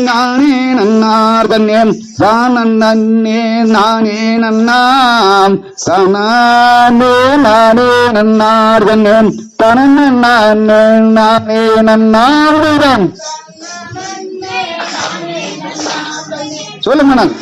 நானே நன்னார் தன்னே தானன் நன்னே நானே நன்னாம். சனானே நானே நன்னார் தன்னே தனன் நானே நானே நன்னார் சொல்லுங்க நான்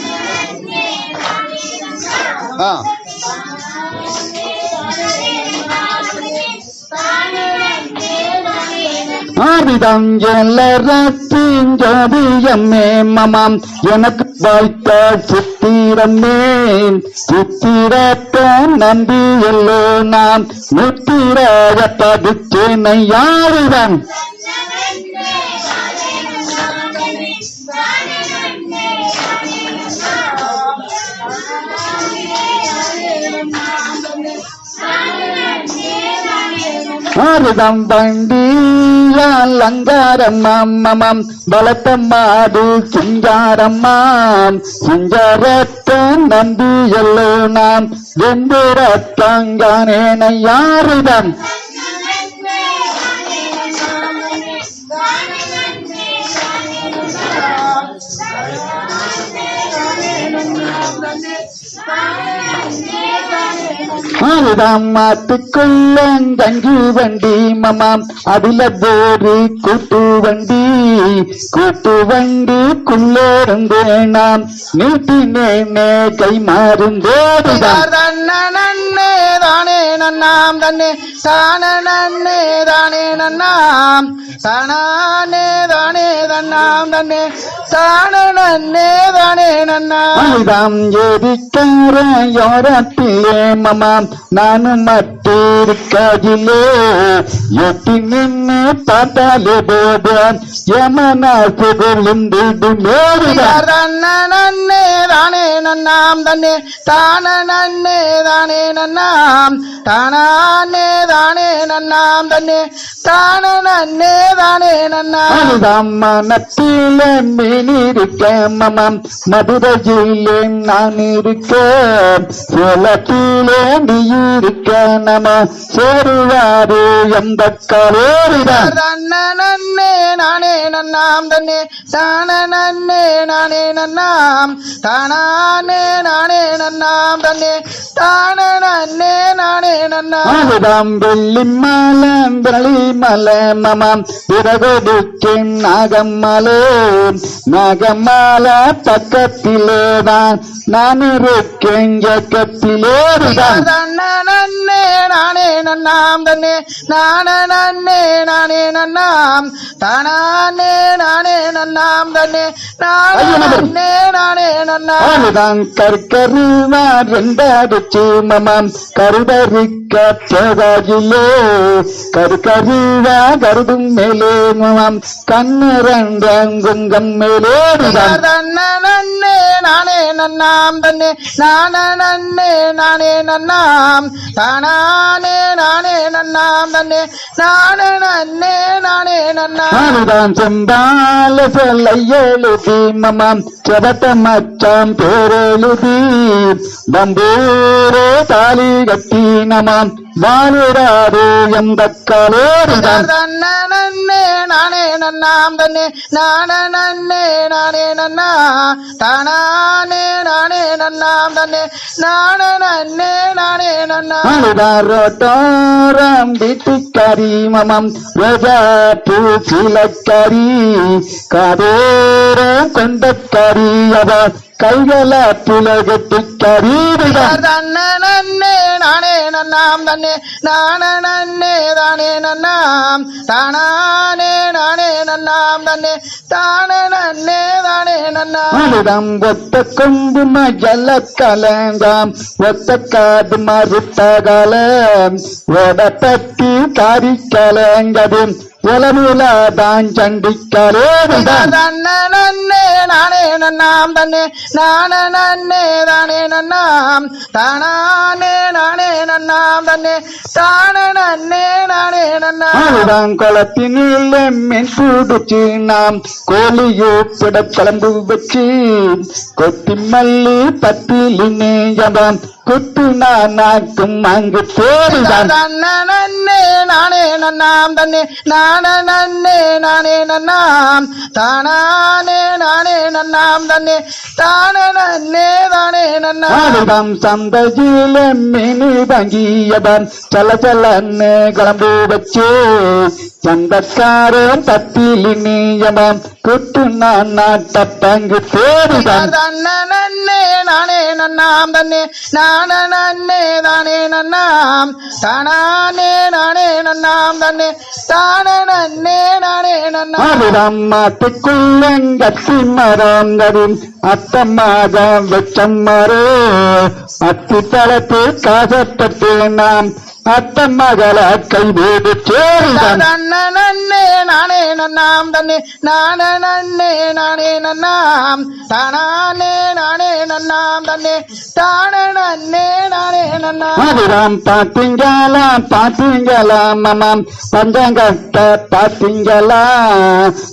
கவிதம் ஆதிதஞ்சலரத்திஞ்சதியம்மே மமாம். எனக்கு வாய்த்த சித்திரமே சித்திரத்த நம்பி எல்லோ நாம் முத்திராக பதிச்சேனை யாருதான் ஆறுதம் வண்டியால் அங்காரம்மாம் மமம் பலத்த மாடு சிங்காரம்மாம் சிங்காரத்தம் நம்பி எல்லோ நாம் வெந்திரத்தாங்கானேன யாருதம் அதுதான் ஆறுதாம் மாட்டுக்குள்ளங்கஞ்சி வண்டி மமாம். அதுல போரு கூட்டு வண்டி. கூட்டு வண்டி வண்டிக்குள்ளேருந்து நாம் நீட்டி நீட்டினேனே கை மாறும் போதுதான். தன்னே தானே நன்னாம். தன்னே தான நன்னே தானே நன்னாம். தானே தானே தன்னாம் தன்னே தான நன்னே தானே நன்னாம் அழுதாம் ஏரிக்கார யோரத்திலே மமாம் நானும் மட்டிருக்காதிலே எட்டி நின்று பார்த்தாலே போதும் யமனா தானே நன்னாம் தன்னே தான நன்னே தானே நன்னாம். தானே தானே நன்னாம் தன்னே தான நன்னே தானே நன்னாம். அதுதான் மனத்தில மீன் இருக்க மமம் மதுரையிலே நான் இருக்க சோளத்திலே நீ இருக்க நம சேருவாரு எந்த கரோரிதான் தன்னே நானே நன்னாம் தன்னே தான நன்னே நானே நன்னாம். தானே நானே நானே நன்னாம் தன்னே தான நன்னே நானே நன்னாம். அதுதான் வெள்ளி மலை விரலி மலை மமம் பிறகொடுக்கு நாகம்மலே. நாகம்மால பக்கத்திலே தான் நான் இருக்கேன் இயக்கத்திலேதான் தன்னே நானே நன்னாம் தன்னே நான நன்னே நானே நன்னாம். தானே நானே நன்னாம் தன்னே நானே நன்னே நானே நன்னாம். கற்கருவா ரெண்டடிச்சு மமம் கருதறிக்க தேவாயிலே கருக்கருவா கருதும் மேலே மமம் கண்ணு ரெண்டங்குங்கம் தன்னே நானே நன்னாம். நாம் தன்னே நான நன்னே நானே நன்னாம். தானே நானே நன்னாம் தன்னே. நான நன்னே நானே நன்னாம். அதுதான் செம்பால சொல்ல எழுதி மமம் செவத்த மச்சான் பேரெழுதி பம்பூரே தாலி கட்டி நமாம் வாழுறாரு எந்த காலேறுதான் தன்னே நானே நன்னாம் தன்னே நான நன்னே நானே நன்னா. தானே நானே நன்னாம் தன்னே நான நன்னே நானே நன்னா. ரோட்டோரம் வீட்டுக்காரி மமம் ரோஜாட்டு சீலக்காரி காதோர கொண்டக்காரி அவ கைகள புலகத்துக்காரிதான் தன்னே நன்னாம் தன்னே நான நன்னே தானே நன்னாம். தானே நானே நன்னாம் தன்னே. தான நன்னே தானே நன்னாம். ஒத்த கொம்பு மஜல கலங்காம். ஒத்த காது மறுத்தகலம் ஓடப்பட்டி காரி கலங்கது உலமுலாதான் தன்னே நானே நன்னாம் தன்னே. நான நன்னே தானே நன்னாம். தானே நானே நன்னாம். தன்னே தானே நன்னே நானே நன்னாம். அதுதான் குளத்தினில் மீன் பிடிச்சு நாம் பிட குழம்பு வச்சு கொத்தி மல்லி பத்திலினே ஜபம் குத்து நாக்கும் அங்கு போடுதான் தன்னே நானே நன்னாம் தன்னே நான நன்னே நானே நன்னாம். தானே நானே நன்னாம் தன்னே தானே நன்னே தானே நன்னா ஆடுதம் சந்தையில மீன் வாங்கியவன். சல சலன்னு கிளம்பு வச்சு சந்தக்காரன் தத்திலி நீயவன் குட்டு நான் நாட்ட பங்கு தன்ன நன்னே நானே நன்னாம் தன்னே. நான நன்னே தானே நன்னாம். தானே நானே நன்னாம் தன்னே. தானே நன்னே நானே நன்னாம். மாட்டுக்குள்ளங்கத்தி மரங்களும் அத்தமாக வெச்சம் மரோ அத்தி தளத்து காசப்பட்டு நாம். அத்த மகள கைவேடு சேரிதான் தன்ன நன்னே நானே நன்னாம் தன்னே நான நன்னே நானே நன்னாம். தானே நானே நன்னாம் தன்னே தானே நன்னே நானே நன்னாம். மதுரம் பாத்தீங்களா பாத்தீங்களா மமாம். பஞ்சங்கட்ட பாத்தீங்களா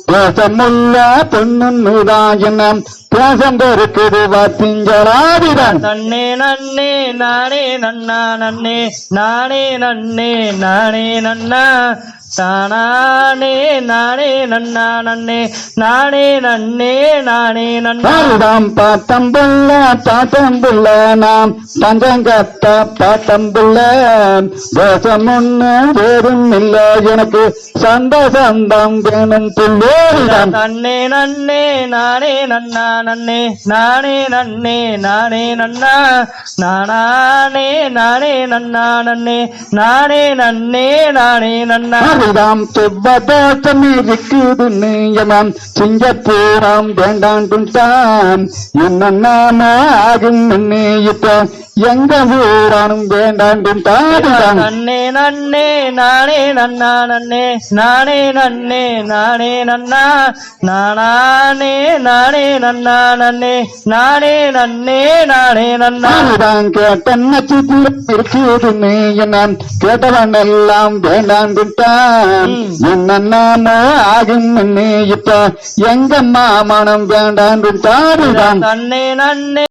தேசமுள்ள பொண்ணுதாயினம் தேசம் இருக்குது பாத்தீங்களா விதான் நன்னே நன்னே நானே நன்னா நன்னே நானே நன்னே நானே நன்னா தானே நானே நன்னா நன்னே நானே நன்னே நானே நன்னா. பாருதாம் பாத்தம்புள்ள பாத்தம்புள்ள நாம் பஞ்சங்கட்ட பாத்தம்புள்ள தேசம் ஒண்ணு வேறும் இல்ல எனக்கு சந்த சந்தம் வேணும் புள்ளேரிதான் நன்னே நன்னே நானே நன்னா நன்னே நானே நன்னே நானே நன்னா நானே நானே நன்னா நன்னே நானே நன்னே நானே நன்னா. அதுதான் செவ்வதோஷம் இருக்குதுன்னு எல்லாம் சிங்கப்பூரம் வேண்டாண்டும் தான். என்ன நாம ஆகும் இப்ப எங்க ஊரானும் வேண்டாண்டும் தாடுதான் நன்னே நன்னே நானே நன்னா நன்னே நானே நன்னே நானே நன்னா நானே நானே நன்னா. நன்னே நானே நன்னே நானே நன்னா. அதுதான் கேட்ட நட்சத்திரம் இருக்குதுன்னு என்ன கேட்டவன் எல்லாம் வேண்டாண்டும் தான் என்ன நாம ஆகும் இப்ப. எங்க மாமனம் வேண்டாண்டும் தாடுதான் நன்னே நன்னே.